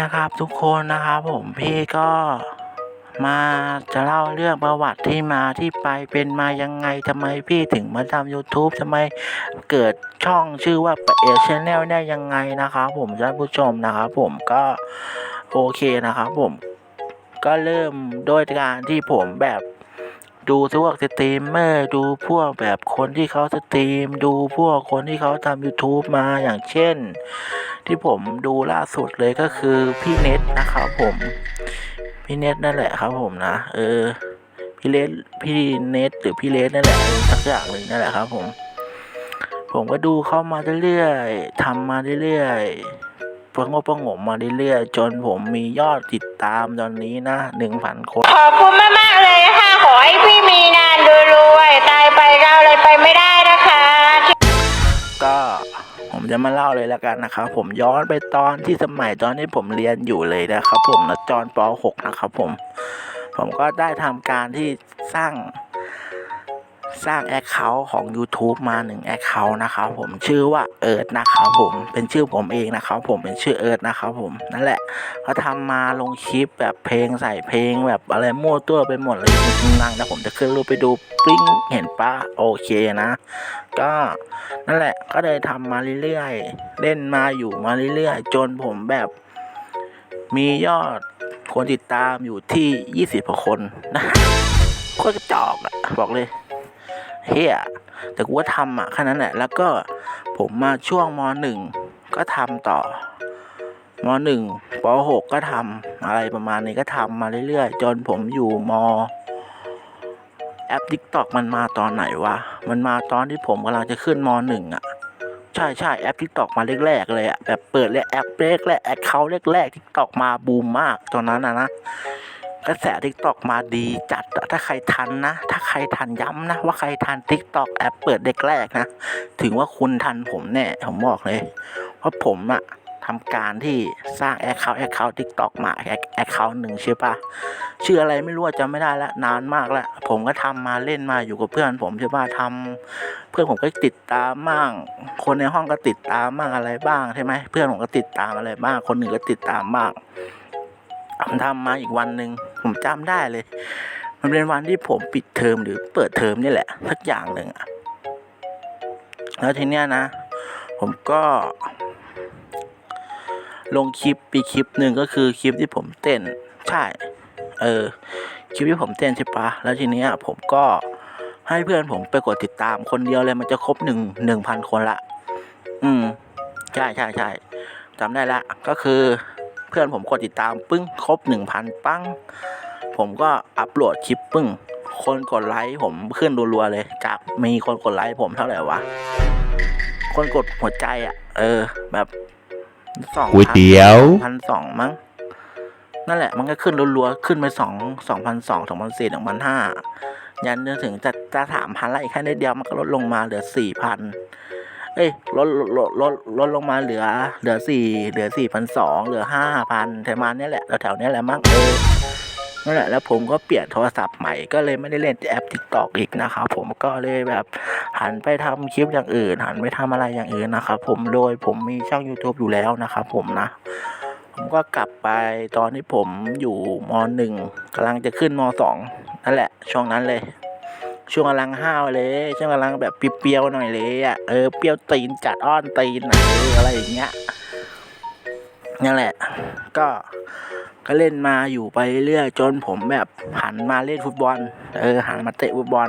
นะครับทุกคนนะครับผมพี่ก็มาจะเล่าเรื่องประวัติที่มาที่ไปเป็นมายังไงทำไมพี่ถึงมาทำ YouTube ทำไมเกิดช่องชื่อว่าเอชแนลได้ยังไงนะครับผมท่านผู้ชมนะครับผมก็โอเคนะครับผมก็เริ่มโดยการที่ผมแบบ ดูพวกสตรีมเมอร์ดูพวกแบบคนที่เขาสตรีม ดูพวกคนที่เขาทำ YouTube มาอย่างเช่น ที่ผมดูล่าสุดเลยก็คือพี่เน็ตนะครับผม พี่เน็ตนั่นแหละครับผมนะ เออ พี่เลสพี่เน็ตหรือพี่เลสนั่นแหละสักอย่างหนึ่งนั่นแหละครับ ผม ผมก็ดูเข้ามาเรื่อยๆทำมาเรื่อยๆประงบประงมมาเรื่อยๆ จนผมมียอดติดตามตอนนี้นะหนึ่งพันคน ขอบคุณมาก จะมาเล่าเลยแล้วกันนะครับผมย้อนไปตอนที่สมัยตอนที่ผมเรียนอยู่เลยนะครับผมนะจอนป .6 นะครับผม ผมก็ได้ทำการที่สร้างสร้างแอคเคาท์ของ YouTube มาหนึ่งแอคเคาท์นะครับผมชื่อว่าเอิร์ธนะครับผมเป็นชื่อผมเองนะครับผมเป็นชื่อเอิร์ธนะครับผมนั่นแหละก็ทำมาลงคลิปแบบเพลงใส่เพลงแบบอะไรมั่วตัวไปหมดเลยนั่งนะผมจะขึ้นรูปไปดูปิ้งเห็นปะโอเคนะ ก็ นั่นแหละก็เลยทำมาเรื่อยๆเล่นมาอยู่มาเรื่อยๆจนผมแบบ มียอดคนติดตามอยู่ที่ยี่สิบกว่าคนนะโคตรกระจอกอะบอกเลยเฮียแต่กูก็ทำอะแค่นั้นแหละ แล้วก็ผมมาช่วงมหนึ่งก็ทำต่อมหนึ่งปหกก็ทำอะไรประมาณนี้ก็ทำมาเรื่อยๆ จนผมอยู่ม แอป TikTok มันมาตอนไหนวะ มันมาตอนที่ผมกำลังจะขึ้นมหนึ่งอะ ใช่ใช่แอป TikTok มาแรกๆเลยอะ แบบเปิดเลยแอปแรกแรกแอคเคาท์แรกๆ TikTok มาบูมมากตอนนั้นนะนะกระแส TikTok มาดีจัด ถ้าใครทันนะ ถ้าใครทันย้ำนะ ว่าใครทัน TikTok แอปเปิดแรกๆนะ ถึงว่าคุณทันผมแน่ ผมบอกเลย เพราะผมอะ ทำการที่สร้างแอคเคาท์แอคเคาท์ TikTok มาแอคเคาท์หนึ่งใช่ปะชื่ออะไรไม่รู้อะจำไม่ได้แล้วนานมากแล้วผมก็ทำมาเล่นมาอยู่กับเพื่อนผมใช่ป่ะทำเพื่อนผมก็ติดตามบ้าง คนในห้องก็ติดตามบ้างอะไรบ้างใช่ไหมเพื่อนผมก็ติดตามอะไรบ้าง คนหนึ่งก็ติดตามบ้างผมทำมาอีกวันหนึ่งผมจำได้เลย มันเป็นวันที่ผมปิดเทอมหรือเปิดเทอมนี่แหละสักอย่างหนึ่งอะแล้วทีเนี้ยนะ ผมก็ ลงคลิปปีคลิปหนึ่งก็คือคลิปที่ผมเต้น ใช่ เออ คลิปที่ผมเต้นใช่ปะแล้วทีเนี้ยผมก็ให้เพื่อนผมไปกดติดตามคนเดียวเลยมันจะครบหนึ่งหนึ่งพันคนละ อืม ใช่ใช่ใช่จำได้ละ ก็คือเพื่อนผมกดติดตามปึ้งครบหนึ่งพันปั้ง ผมก็อัปโหลดคลิปปึ้ง คนกดไลค์ผมขึ้นรัวๆเลย จากมีคนกดไลค์ผมเท่าไหร่วะ คนกดหัวใจอะ เออ แบบ สองก๋วยเตี๋ยวพันสองมั้งนั่นแหละมันก็ขึ้นรัวๆขึ้นไปสองสองพันสองสองพันสี่สองพันห้ายันจนถึงจะจะสามพันละอีกแค่นิดเดียวมันก็ลดลงมาเหลือสี่พันเอ้ยลดลดลดลดลดลงมาเหลือ เหลือสี่เหลือสี่พันสองเหลือห้าพันประมาณเนี้ยแหละแถวๆเนี้ยแหละมั้งเออ นั่นแหละแล้วผมก็เปลี่ยนโทรศัพท์ใหม่ก็เลยไม่ได้เล่นแอป TikTok อีกนะครับผมก็เลยแบบหันไปทำคลิปอย่างอื่น หันไปทำอะไรอย่างอื่นนะครับผมโดยผมมีช่อง YouTube อยู่แล้วนะครับผมนะผมก็กลับไปตอนที่ผมอยู่มหนึ่งกำลังจะขึ้นมสองนั่นแหละ ช่วงนั้นเลย ช่วงกำลังห้าวเลยช่วงกำลังแบบเปรี้ยวๆหน่อยเลยอะเออเปรี้ยวตีนจัดอ้อนตีนอะไรอย่างเงี้ยนั่นแหละ ก็ ก็เล่นมาอยู่ไปเรื่อยจนผมแบบหันมาเล่นฟุตบอล เออหันมาเตะฟุตบอล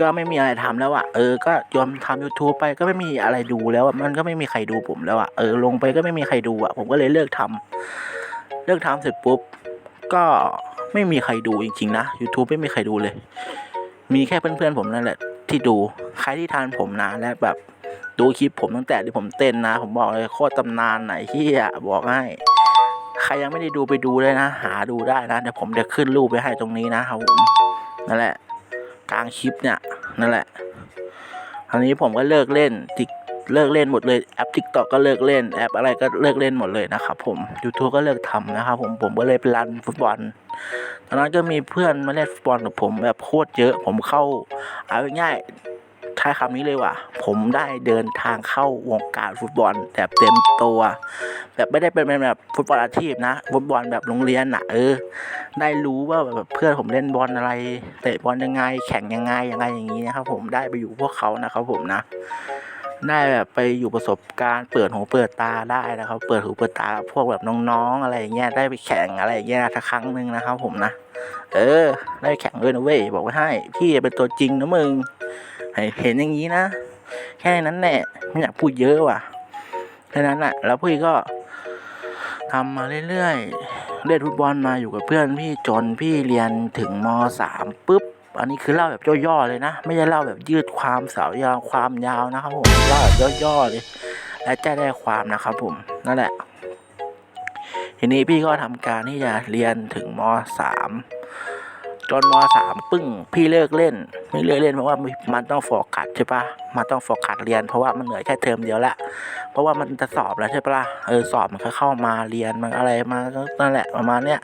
ก็ไม่มีอะไรทำแล้วอะเออ ก็ยอมทำ YouTube ไปก็ไม่มีอะไรดูแล้วอะมันก็ไม่มีใครดูผมแล้วอะเออลงไปก็ไม่มีใครดูอะผมก็เลยเลิกทำเลิกทำเสร็จปุ๊บ ก็ไม่มีใครดูจริงๆนะ YouTube ไม่มีใครดูเลย มีแค่เพื่อนๆผมนั่นแหละที่ดู ใครที่ทานผมนะและแบบดูคลิปผมตั้งแต่ที่ผมเต้นนะ ผมบอกเลยโคตรตำนานไหนที่อะบอกให้ ใครยังไม่ได้ดูไปดูเลยนะ หาดูได้นะเดี๋ยวผมจะขึ้นรูปไปให้ตรงนี้นะครับผมนั่นแหละ กลางคลิปเนี่ยนั่นแหละคราวนี้ผมก็เลิกเล่นติ๊กเลิกเล่นหมดเลยแอป TikTok ก็เลิกเล่นแอปอะไรก็เลิกเล่นหมดเลยนะครับผม YouTube ก็เลิกทำนะครับผมผมก็เลยไปรันฟุตบอลตอนนั้นก็มีเพื่อนมาเล่นฟุตบอลกับผมแบบโคตรเยอะผมเข้าเอาง่าย ใช้คำนี้เลยว่ะ ผมได้เดินทางเข้าวงการฟุตบอลแบบเต็มตัว แบบไม่ได้เป็นแบบฟุตบอลอาชีพนะฟุตบอลแบบโรงเรียนอะเออ ได้รู้ว่าแบบเพื่อนผมเล่นบอลอะไรเตะบอลยังไง แข่งยังไงยังไงอย่างนี้นะครับ ผมได้ไปอยู่พวกเขานะครับผมนะได้แบบไปอยู่ประสบการณ์เปิดหูเปิดตาได้นะครับ เปิดหูเปิดตาพวกแบบน้องๆอะไรอย่างเงี้ยได้ไปแข่งอะไรอย่างเงี้ยสักครั้งหนึ่งนะครับ ผมนะ เออ ได้แข่งด้วยนะเว้ยบอกไว้ให้พี่เป็นตัวจริงนะมึง เห็นอย่างนี้นะ แค่นั้นแหละไม่อยากพูดเยอะว่ะแค่นั้นแหละแล้วพี่ก็ทำมาเรื่อยๆ เล่นฟุตบอลมาอยู่กับเพื่อนพี่จนพี่เรียนถึงมสามปุ๊บ อันนี้คือเล่าแบบย่อๆเลยนะ ไม่ใช่เล่าแบบยืดความสาวยาวความยาวนะครับผมเล่าแบบย่อๆเลยและใจได้ความนะครับผมนั่นแหละ ทีนี้พี่ก็ทำการที่จะเรียนถึงมสาม จนมสามปึ้ง พี่เลิกเล่น ไม่เลิกเล่นเพราะว่ามันต้องโฟกัสใช่ปะมันต้องโฟกัสเรียนเพราะว่ามันเหนื่อยแค่เทอมเดียวละ เพราะว่ามันจะสอบแล้วใช่ปะล่ะเออสอบมันก็เข้ามาเรียนมันอะไรมานั่นแหละประมาณเนี้ย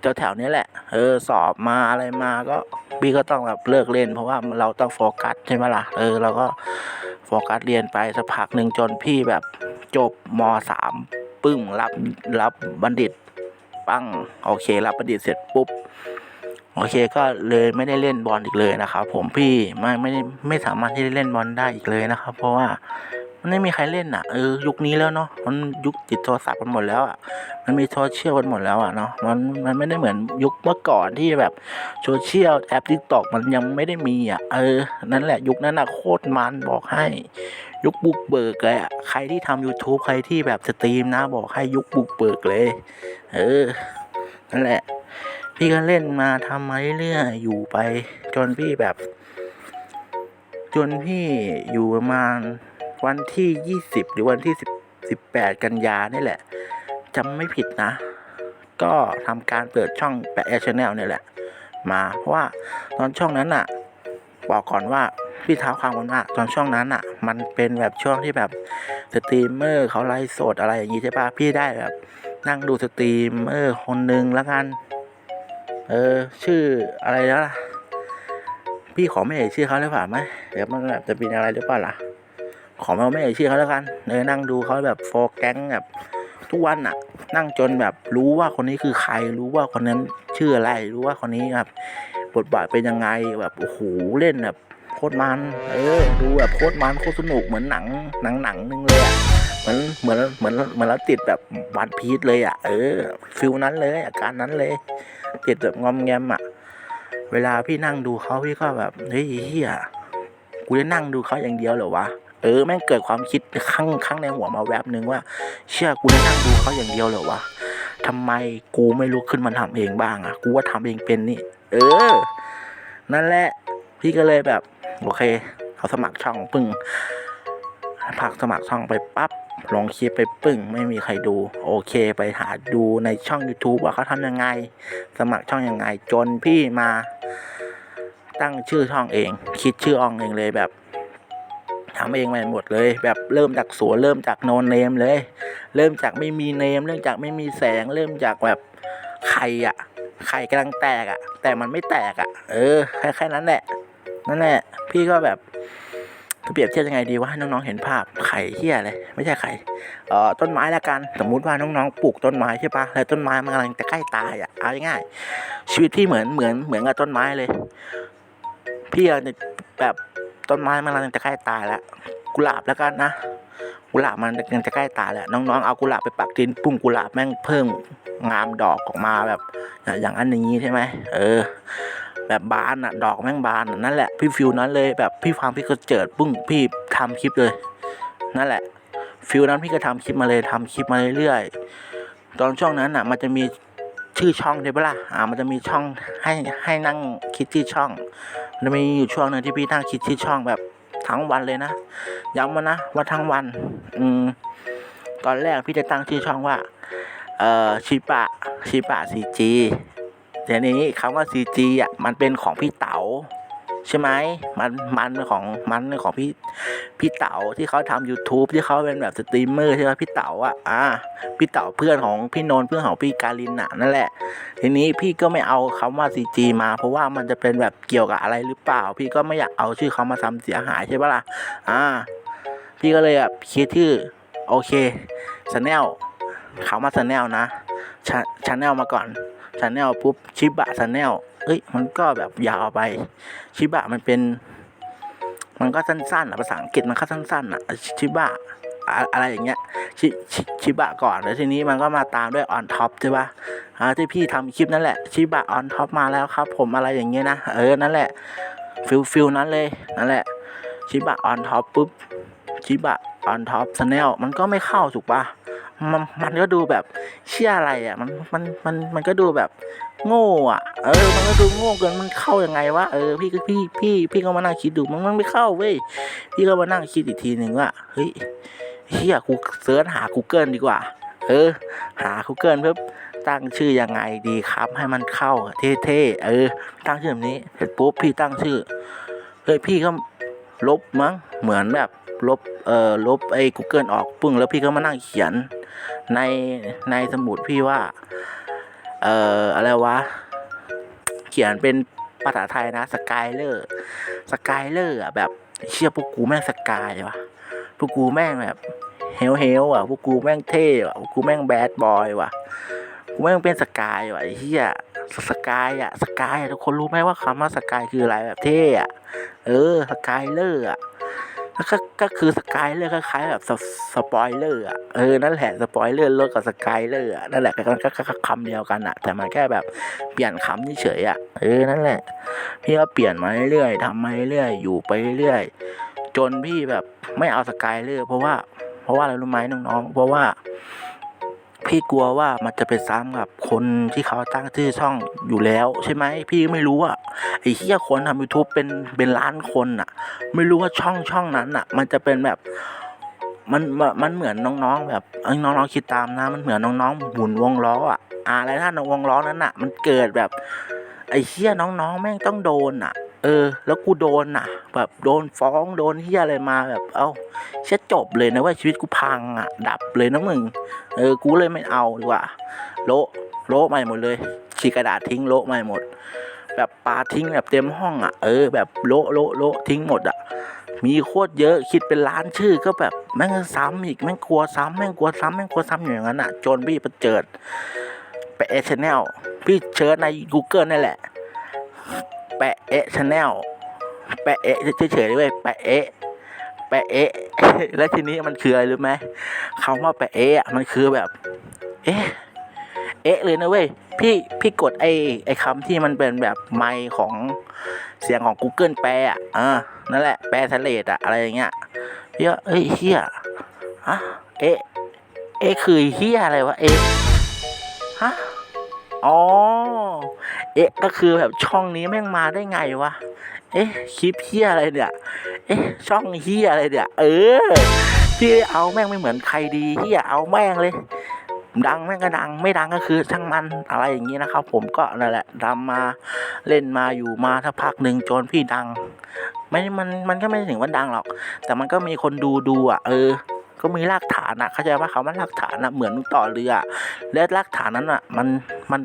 แถวแถวๆนี้แหละ เออสอบมาอะไรมาก็พี่ก็ต้องแบบเลิกเล่น เพราะว่าเราต้องโฟกัสใช่ไหมล่ะเออเราก็โฟกัสเรียนไปสักพักหนึ่งจนพี่แบบจบมสามปึ้งรับรับบัณฑิตปั้งโอเค รับบัณฑิตเสร็จปุ๊บ โอเคก็เลยไม่ได้เล่นบอลอีกเลยนะครับ ผมพี่ไม่ไม่ได้ไม่สามารถที่จะเล่นบอลได้อีกเลยนะครับ เพราะว่ามันไม่มีใครเล่นอะเออยุคนี้แล้วเนาะมันยุคติดโทรศัพท์กันหมดแล้วอะมันมีโซเชียลกันหมดแล้วอะเนาะมันมันไม่ได้เหมือนยุคเมื่อก่อนที่แบบโซเชียลแอปทิกตอกมันยังไม่ได้มีอะเออนั่นแหละยุคนั้นอะโคตรมันบอกให้ ยุคบุกเบิกเลยอะใครที่ทำ YouTube ใครที่แบบสตรีมนะบอกให้ยุคบุกเบิกเลย เออนั่นแหละ พี่ก็เล่นมาทำมาเรื่อยๆอยู่ไป จนพี่แบบ จนพี่อยู่ประมาณวันที่ยี่สิบหรือวันที่สิบสิบแปดกันยานี่แหละจำไม่ผิดนะ ก็ทำการเปิดช่องแปะแอชแนลเนี่ยแหละ มาเพราะว่าตอนช่องนั้นอะบอกก่อนว่าพี่เท้าความกันว่าตอนช่วงนั้นอะ มันเป็นแบบช่วงที่แบบสตรีมเมอร์เขาไลฟ์สดอะไรอย่างงี้ใช่ปะพี่ได้แบบ นั่งดูสตรีมเมอร์คนหนึ่งแล้วกัน เออ ชื่ออะไรแล้วล่ะ พี่ขอไม่เอ่ยชื่อเขาเลยผ่าไหมเดี๋ยวมันแบบจะเป็นอะไรหรือเปล่าล่ะ ขอไม่เอ่ยชื่อเขาแล้วกันเออนั่งดูเขาแบบโฟร์แก๊งแบบทุกวันอะนั่งจนแบบรู้ว่าคนนี้คือใคร รู้ว่าคนนั้นชื่ออะไร รู้ว่าคนนี้แบบบทบาทเป็นยังไงแบบโอ้โหเล่นแบบโคตรมัน เออ ดูแบบโคตรมันโคตรสนุกเหมือนหนังหนังหนังหนึงเลยอะเหมือนเหมือนเหมือนเหมือนเราติดแบบวันพีชเลยอะเออฟิลนั้นเลยอาการนั้นเลย ติดแบบงอมแงมอะเวลาพี่นั่งดูเขาพี่ก็แบบเฮ้ยเฮียกูจะนั่งดูเขาอย่างเดียวเหรอวะเออแม่งเกิดความคิดข้างข้างในหัวมาแวบหนึ่งว่า เชื่อกูจะนั่งดูเขาอย่างเดียวเหรอวะทำไมกูไม่ลุกขึ้นมาทำเองบ้างอะกูว่าทำเองเป็นนี่ เออ นั่นแหละ พี่ก็เลยแบบ โอเค เขาสมัครช่องปึ้ง พักสมัครช่องไปปั๊บลงคลิปไปปึ้ง ไม่มีใครดู โอเคไปหาดูในช่อง YouTube ว่าเขาทำยังไง สมัครช่องยังไง จนพี่มาตั้งชื่อช่องเอง คิดชื่ออองเองเลยแบบทำเองมาหมดเลย แบบเริ่มจากสวนเริ่มจากโนนเนมเลย เริ่มจากไม่มีเนม เริ่มจากไม่มีแสง เริ่มจากแบบไข่อะไข่กำลังแตกอะแต่มันไม่แตกอะเออแค่แค่นั้นแหละนั่นแหละพี่ก็แบบ จะเปรียบเทียบยังไงดีว่าให้น้องๆเห็นภาพไข่เฮียอะไรไม่ใช่ไข่เอ่อต้นไม้ละกันสมมุติว่าน้องๆปลูกต้นไม้ใช่ปะแล้วต้นไม้มันกำลังจะใกล้ตายอะเอาง่ายๆชีวิตพี่เหมือนเหมือนเหมือนกับต้นไม้เลย พี่อะแบบต้นไม้มันกำลังจะใกล้ตายแล้วกุหลาบแล้วกันนะกุหลาบมันกำลังจะใกล้ตายแล้วน้องๆเอากุหลาบไปปักดินปุ้งกุหลาบแม่งเพิ่มงามดอกออกมาแบบอย่างอันนี้ใช่ไหมเออ แบบบานอะดอกแม่งบานนั่นแหละพี่ฟิวนั้นเลยแบบพี่ฟังพี่ก็เจิดปุ้งพี่ทำคลิปเลย นั่นแหละฟิลนั้นพี่ก็ทำคลิปมาเลยทำคลิปมาเรื่อยๆตอนช่วงนั้นอะมันจะมีชื่อช่องใช่ปะล่ะอ่า มันจะมีช่องให้ให้นั่งคิดที่ช่องมันจะมีอยู่ช่วงหนึ่งที่พี่นั่งคิดที่ช่องแบบทั้งวันเลยนะย้ำมานะว่าทั้งวัน อืม ตอนแรกพี่จะตั้งชื่อช่องว่า เอ่อชิปะชิปะซีจี แต่นี้คำว่าซีจีอะมันเป็นของพี่เต๋าใช่ไหมมันมันของมันของพี่พี่เต๋าที่เขาทำ YouTube ที่เขาเป็นแบบสตรีมเมอร์ใช่ไหมพี่เต๋าอะอ่าพี่เต๋าเพื่อนของพี่นนท์เพื่อนของพี่การินน่ะนั่นแหละ ทีนี้พี่ก็ไม่เอาคำว่า CG มาเพราะว่ามันจะเป็นแบบเกี่ยวกับอะไรหรือเปล่า พี่ก็ไม่อยากเอาชื่อเขามาทำเสียหายใช่ปะล่ะอ่า พี่ก็เลยแบบคิดชื่อโอเคชาแนลเขามาชาแนลนะชาแนลมาก่อน ชาแนลปุ๊บชิบะชาแนลเอ้ยมันก็แบบยาวไปชิบะมันเป็น มันก็สั้นๆอะภาษาอังกฤษมันก็สั้นๆอะชิบะอะไรอย่างเงี้ยชิชชิบะก่อนแล้วทีนี้มันก็มาตามด้วยออนท็อปใช่ปะอ่าที่พี่ทำคลิปนั่นแหละชิบะออนท็อปมาแล้วครับ ผมอะไรอย่างเงี้ยนะเออนั่นแหละฟิลฟิลนั้นเลยนั่นแหละชิบะออนท็อปปุ๊บชิบะออนท็อปชาแนลมันก็ไม่เข้าถูกปะ มันมันก็ดูแบบเชื่ออะไรอะ มันมันมันมันก็ดูแบบโง่อะ เออ มันก็ดูโง่เกินมันเข้ายังไงวะเออพี่ก็พี่พี่พี่ก็มานั่งคิดดูมันมันไม่เข้าเว้ยพี่ก็มานั่งคิดอีกทีหนึ่งว่าเฮ้ยเฮียกูเสิร์ชหา Google ดีกว่า เออ หา Google เพื่อตั้งชื่อยังไงดีครับ ให้มันเข้าเท่ๆเออ ตั้งชื่อแบบนี้เสร็จปุ๊บพี่ตั้งชื่อเฮ้ยพี่ก็ลบมั้งเหมือนแบบ ลบเอ่อลบไอ้ Google ออกปึ้งแล้วพี่ก็มานั่งเขียนในในสมุดพี่ว่า เอ่ออะไรวะ เขียนเป็นภาษาไทยนะสกายเลอร์สกายเลอร์อะแบบเชี่ยพวกกูแม่งสกายวะพวกกูแม่งแบบเฮลเฮลอะพวกกูแม่งเท่ว่ะพวกกูแม่งแบดบอยว่ะกูแม่งเป็นสกายว่ะไอ้เหี้ยสกายอะสกายทุกคนรู้ไหมว่าคำว่าสกายคืออะไรแบบเท่อะเออสกายเลอร์อะ แล้วก็ก็คือสกายเลอร์คล้ายๆแบบสปอยเลอร์อะเออนั่นแหละสปอยเลอร์รถกับสกายเลอร์อะนั่นแหละก็ก็คำเดียวกันอะ แต่มันแค่แบบเปลี่ยนคำเฉยอะเออนั่นแหละ พี่ก็เปลี่ยนมาเรื่อยๆทำมาเรื่อยๆอยู่ไปเรื่อยๆจนพี่แบบไม่เอาสกายเลอร์เพราะว่า เพราะว่าอะไรรู้ไหมน้องๆเพราะว่า พี่กลัวว่ามันจะไปซ้ำกับคนที่เขาตั้งชื่อช่องอยู่แล้ว ใช่ไหมพี่ไม่รู้อะไอ้เหี้ยคนทำยูทูบเป็นเป็นล้านคนอะ ไม่รู้ว่าช่องช่องนั้นอะ มันจะเป็นแบบมันมันเหมือนน้องๆ แบบเอ้น้องๆคิดตามนะ มันเหมือนน้องๆหมุนวงล้ออะอะไรถ้านวงล้อนั้นอะ มันเกิดแบบ ไอ้เฮียน้องๆ แม่งต้องโดนอะ เออ แล้วกูโดนอะ แบบโดนฟ้องโดนเฮียอะไรมาแบบ เอ้าเช็ดจบเลยนะว่าชีวิตกูพังอะ ดับเลยนะมึง เออ กูเลยไม่เอาดีกว่า โละโละใหม่หมดเลยฉีกกระดาษทิ้งโละใหม่หมด แบบปาทิ้งแบบเต็มห้องอะ เออ แบบโละโละโละทิ้งหมดอะ มีโคตรเยอะคิดเป็นล้านชื่อก็แบบแม่งซ้ำอีกแม่งกลัวซ้ำแม่งกลัวซ้ำแม่งกลัวซ้ำอยู่อย่างนั้นอะจนพี่ประเจิดไปเอชแนลพี่เชิญใน Google นั่นแหละ แปะเอะชาแนลแปะเอะเฉยๆด้วยแปะเอะแปะเอะแล้วทีนี้มันคืออะไรรู้ไหมคำว่าแปะเอะอะมันคือแบบ เอ๊ะเอ๊ะเลยนะเว้ยพี่พี่กดไอไอคำที่มันเป็นแบบไมค์ของเสียงของ Google แปลอะอ่านั่นแหละแปลทะเลดอะอะไรอย่างเงี้ยพี่ก็เฮ้ยเฮียอะเอ๊ะเอ๊ะคือเฮียอะไรวะเอ๊ะฮะอ๋อ เอ๊ะก็คือแบบช่องนี้แม่งมาได้ไงวะ เอ๊ะคลิปเฮียอะไรเนี่ย เอ๊ะช่องเฮียอะไรเนี่ย เออ พี่เอาแม่งไม่เหมือนใครดีเฮียเอาแม่งเลย ดังแม่งก็ดังไม่ดังก็คือช่างมันอะไรอย่างนี้นะครับ ผมก็นั่นแหละดำมาเล่นมาอยู่มาสักพักหนึ่งจนพี่ดัง ไม่มันมันก็ไม่ถึงว่าดังหรอก แต่มันก็มีคนดูดูอะเออก็มีรากฐานอะเข้าใจว่าเขามันรากฐานอะเหมือนต่อเรือ และรากฐานนั้นอะมันมัน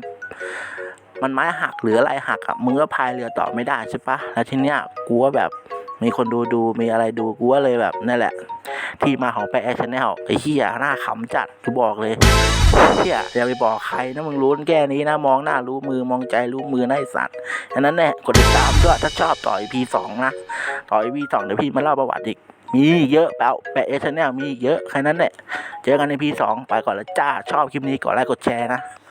มันไม้หักหรืออะไรหักอะมึงก็พายเรือต่อไม่ได้ใช่ปะแล้วทีเนี้ยกูว่าแบบมีคนดูดูมีอะไรดูกูว่าเลยแบบนั่นแหละ ที่มาของแปะแอชแนลไอ้เหี้ยหน้าขำจัดกูบอกเลยเหี้ยอย่าไปบอกใครนะมึงรู้แค่นี้นะมองหน้ารู้มือมองใจรู้มือนะไอสัตว์อันนั้นแหละกดติดตามด้วยถ้าชอบต่อ EP สองนะต่อ EP สองเดี๋ยวพี่มาเล่าประวัติอีกมีเยอะแปะแปะเอชแนลมีเยอะแค่นั้นแหละเจอกันใน EP สองไปก่อนแล้วจ้าชอบคลิปนี้กดไลค์กดแชร์นะ